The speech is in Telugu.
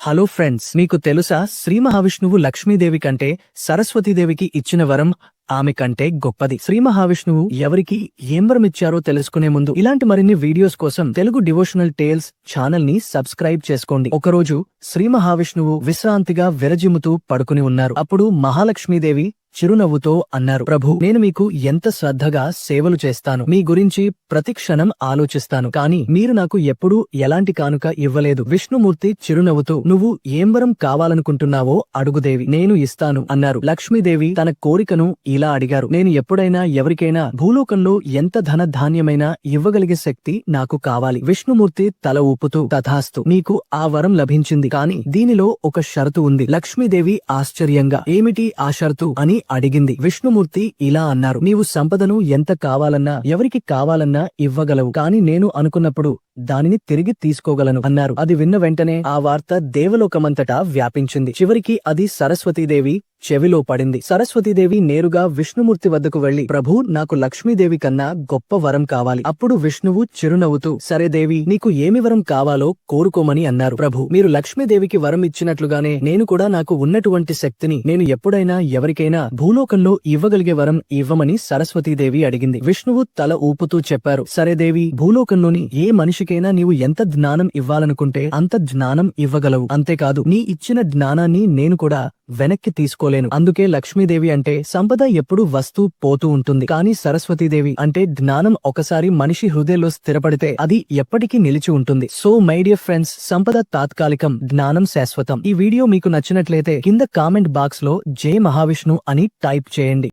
హలో ఫ్రెండ్స్ మీకు తెలుసా? శ్రీ మహావిష్ణువు లక్ష్మీదేవి కంటే సరస్వతీదేవికి ఇచ్చిన వరం ఆమె కంటే గొప్పది. శ్రీ మహావిష్ణువు ఎవరికి ఏం వరం ఇచ్చారో తెలుసుకునే ముందు ఇలాంటి మరిన్ని వీడియోస్ కోసం తెలుగు డివోషనల్ టేల్స్ ఛానల్ని సబ్స్క్రైబ్ చేసుకోండి. ఒకరోజు శ్రీ మహావిష్ణువు విశ్రాంతిగా విరజిమ్ముతూ పడుకుని ఉన్నారు. అప్పుడు మహాలక్ష్మీదేవి చిరునవ్వుతో అన్నారు ప్రభు నేను మీకు ఎంత శ్రద్ధగా సేవలు చేస్తాను మీ గురించి ప్రతిక్షణం ఆలోచిస్తాను కాని మీరు నాకు ఎప్పుడూ ఎలాంటి కానుక ఇవ్వలేదు. విష్ణుమూర్తి చిరునవ్వుతూ నువ్వు ఏం వరం కావాలనుకుంటున్నావో అడుగుదేవి నేను ఇస్తాను అన్నారు. లక్ష్మీదేవి తన కోరికను ఇలా అడిగారు నేను ఎప్పుడైనా ఎవరికైనా భూలోకంలో ఎంత ధన ధాన్యమైనా ఇవ్వగలిగే శక్తి నాకు కావాలి. విష్ణుమూర్తి తల ఊపుతూ తథాస్తు నీకు ఆ వరం లభించింది కాని దీనిలో ఒక షరతు ఉంది. లక్ష్మీదేవి ఆశ్చర్యంగా ఏమిటి ఆ షరతు? అని అడిగింది. విష్ణుమూర్తి ఇలా అన్నారు నీవు సంపదను ఎంత కావాలన్నా ఎవరికి కావాలన్నా ఇవ్వగలవు. కాని నేను అనుకున్నప్పుడు దానిని తిరిగి తీసుకోగలను అన్నారు. అది విన్న వెంటనే ఆ వార్త దేవలోకమంతటా వ్యాపించింది. చివరికి అది సరస్వతీదేవి చెవిలో పడింది. సరస్వతీదేవి నేరుగా విష్ణుమూర్తి వద్దకు వెళ్ళి ప్రభు నాకు లక్ష్మీదేవి కన్నా గొప్ప వరం కావాలి. అప్పుడు విష్ణువు చిరునవ్వుతూ సరే దేవి నీకు ఏమి వరం కావాలో కోరుకోమని అన్నారు. ప్రభు మీరు లక్ష్మీదేవికి వరం ఇచ్చినట్లుగానే నేను కూడా నాకు ఉన్నటువంటి శక్తిని నేను ఎప్పుడైనా ఎవరికైనా భూలోకంలో ఇవ్వగలిగే వరం ఇవ్వమని సరస్వతీదేవి అడిగింది. విష్ణువు తల ఊపుతూ చెప్పారు. సరే దేవి భూలోకంలోని ఏ మనిషి మనిషికైనా నీవు ఎంత జ్ఞానం ఇవ్వాలనుకుంటే అంత జ్ఞానం ఇవ్వగలవు. అంతేకాదు నీ ఇచ్చిన జ్ఞానాన్ని నేను కూడా వెనక్కి తీసుకోలేను. అందుకే లక్ష్మీదేవి అంటే సంపద ఎప్పుడు వస్తూ పోతూ ఉంటుంది. కానీ సరస్వతీదేవి అంటే జ్ఞానం ఒకసారి మనిషి హృదయంలో స్థిరపడితే అది ఎప్పటికీ నిలిచి ఉంటుంది. సో మై డియర్ ఫ్రెండ్స్ సంపద తాత్కాలికం జ్ఞానం శాశ్వతం. ఈ వీడియో మీకు నచ్చినట్లయితే కింద కామెంట్ బాక్స్లో జై మహావిష్ణు అని టైప్ చేయండి.